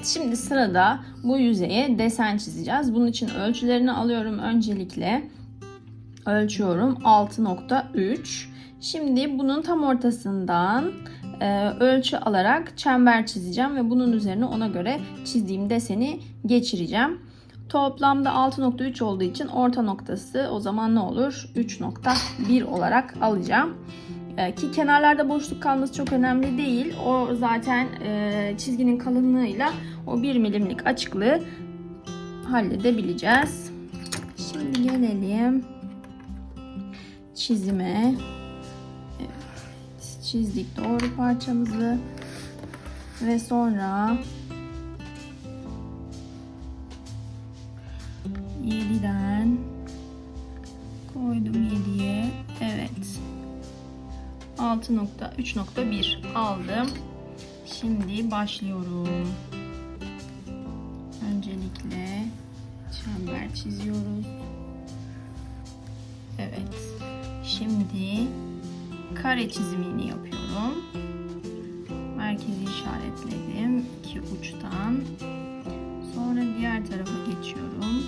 Evet şimdi sırada bu yüzeye desen çizeceğiz. Bunun için ölçülerini alıyorum öncelikle. Ölçüyorum 6.3. Şimdi bunun tam ortasından e, ölçü alarak çember çizeceğim ve bunun üzerine ona göre çizdiğim deseni geçireceğim. Toplamda 6.3 olduğu için orta noktası o zaman ne olur? 3.1 olarak alacağım. E, ki kenarlarda boşluk kalması çok önemli değil. O zaten e, çizginin kalınlığıyla o 1 milimlik açıklığı halledebileceğiz. Şimdi gelelim çizime. Evet, çizdik doğru parçamızı ve sonra 7'den koydum 7'ye. Evet. 6.3.1 aldım. Şimdi başlıyorum. Öncelikle çember çiziyoruz. Evet. Şimdi kare çizimini yapıyorum. Merkezi işaretledim iki uçtan. Sonra diğer tarafa geçiyorum.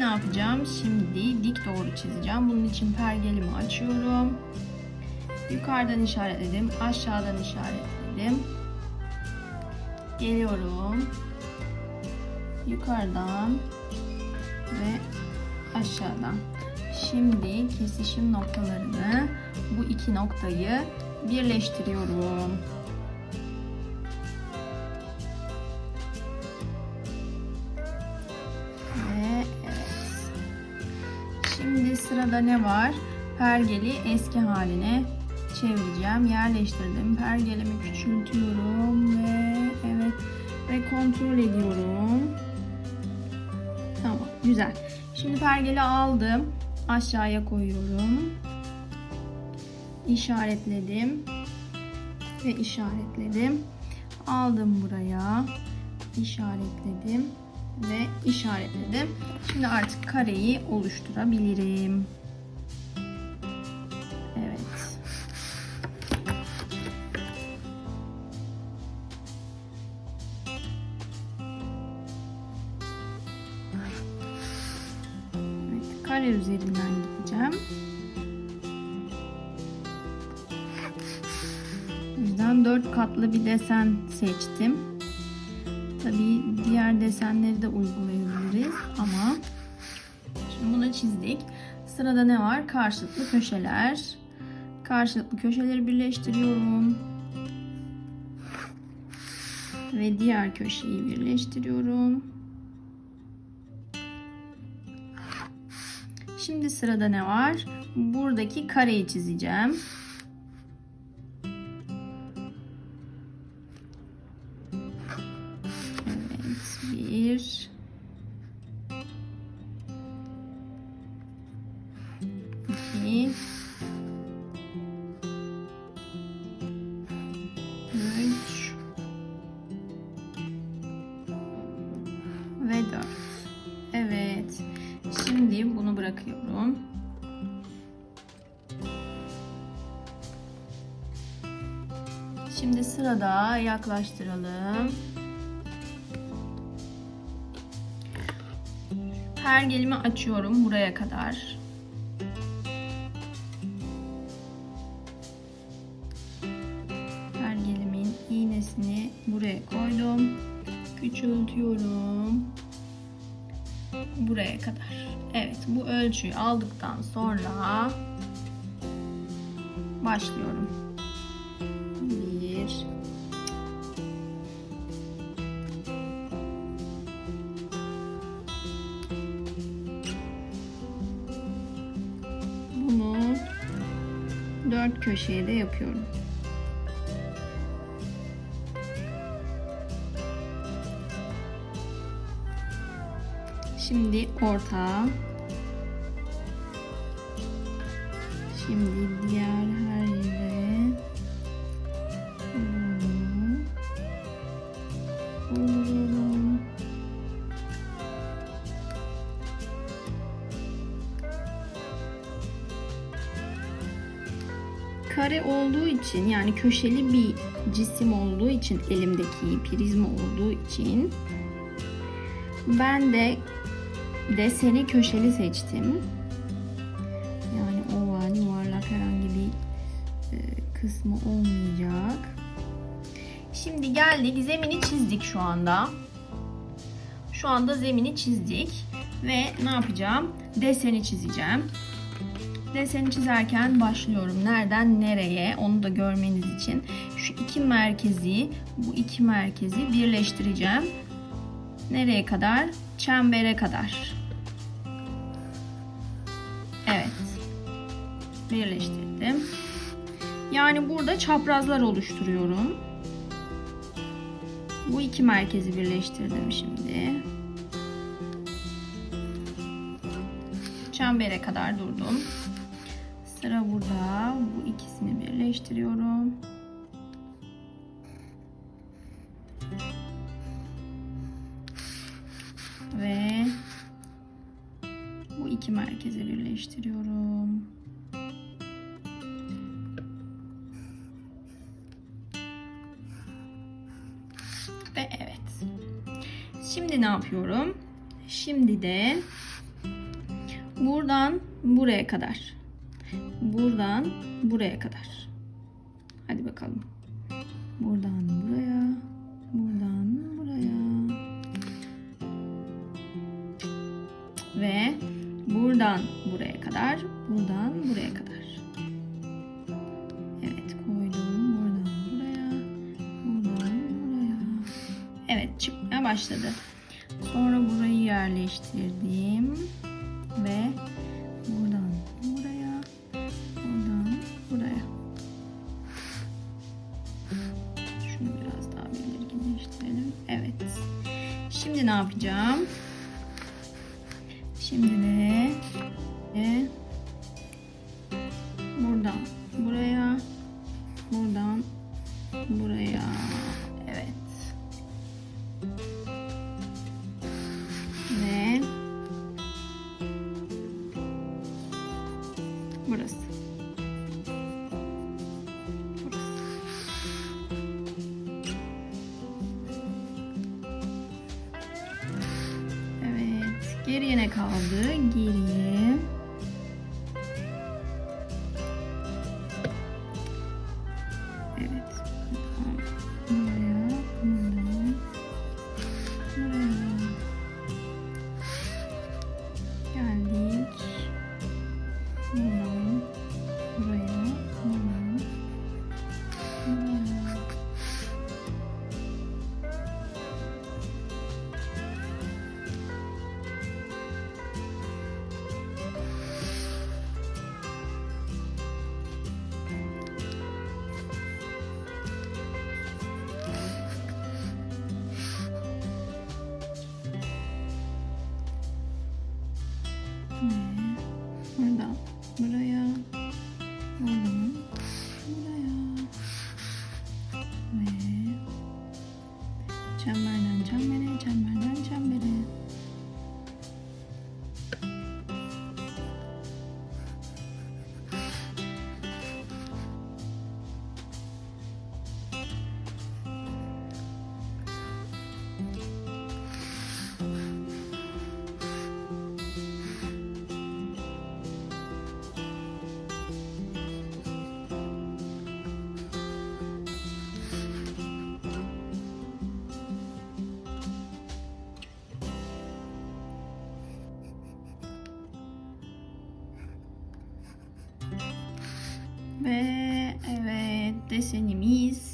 Ne yapacağım? Şimdi dik doğru çizeceğim. Bunun için pergelimi açıyorum. Yukarıdan işaretledim. Aşağıdan işaretledim. Geliyorum. Yukarıdan ve aşağıdan. Şimdi kesişim noktalarını bu iki noktayı birleştiriyorum. Sırada ne var? Pergeli eski haline çevireceğim. Yerleştirdim. Pergelimi küçültüyorum ve evet ve kontrol ediyorum. Tamam, güzel. Şimdi pergeli aldım. Aşağıya koyuyorum. İşaretledim. Ve işaretledim. Aldım buraya. işaretledim ve işaretledim. Şimdi artık kareyi oluşturabilirim. Kare üzerinden gideceğim. O dört katlı bir desen seçtim. Tabii diğer desenleri de uygulayabiliriz ama şimdi bunu çizdik. Sırada ne var? Karşılıklı köşeler. Karşılıklı köşeleri birleştiriyorum. Ve diğer köşeyi birleştiriyorum. Şimdi sırada ne var? Buradaki kareyi çizeceğim. Bırakıyorum. Şimdi sırada yaklaştıralım. Pergelimi açıyorum buraya kadar. Pergelimin iğnesini buraya koydum. Küçültüyorum. Buraya kadar. Evet bu ölçüyü aldıktan sonra başlıyorum. Bir, Bunu dört köşeye de yapıyorum. Şimdi orta. Şimdi diğer her yere uyguluyorum. kare olduğu için yani köşeli bir cisim olduğu için elimdeki prizma olduğu için ben de deseni köşeli seçtim. Yani oval, yuvarlak herhangi bir e, kısmı olmayacak. Şimdi geldik zemini çizdik şu anda. Şu anda zemini çizdik ve ne yapacağım? Deseni çizeceğim. Deseni çizerken başlıyorum. Nereden nereye onu da görmeniz için şu iki merkezi, bu iki merkezi birleştireceğim. Nereye kadar? Çembere kadar. Evet. Birleştirdim. Yani burada çaprazlar oluşturuyorum. Bu iki merkezi birleştirdim şimdi. Çembere kadar durdum. Sıra burada. Bu ikisini birleştiriyorum. İki merkezi birleştiriyorum. Ve evet. Şimdi ne yapıyorum? Şimdi de buradan buraya kadar. Buradan buraya kadar. Hadi bakalım. Buradan Buradan buraya kadar. Evet koydum. Buradan buraya. Buradan buraya. Evet çıkmaya başladı. Sonra burayı yerleştirdim. Ve buradan buraya. Buradan buraya. Şunu biraz daha belirginleştirelim. Evet. Şimdi ne yapacağım? Şimdi de burası burası Evet. Geriye ne kaldı? Geriye. Ve Ve evet desenimiz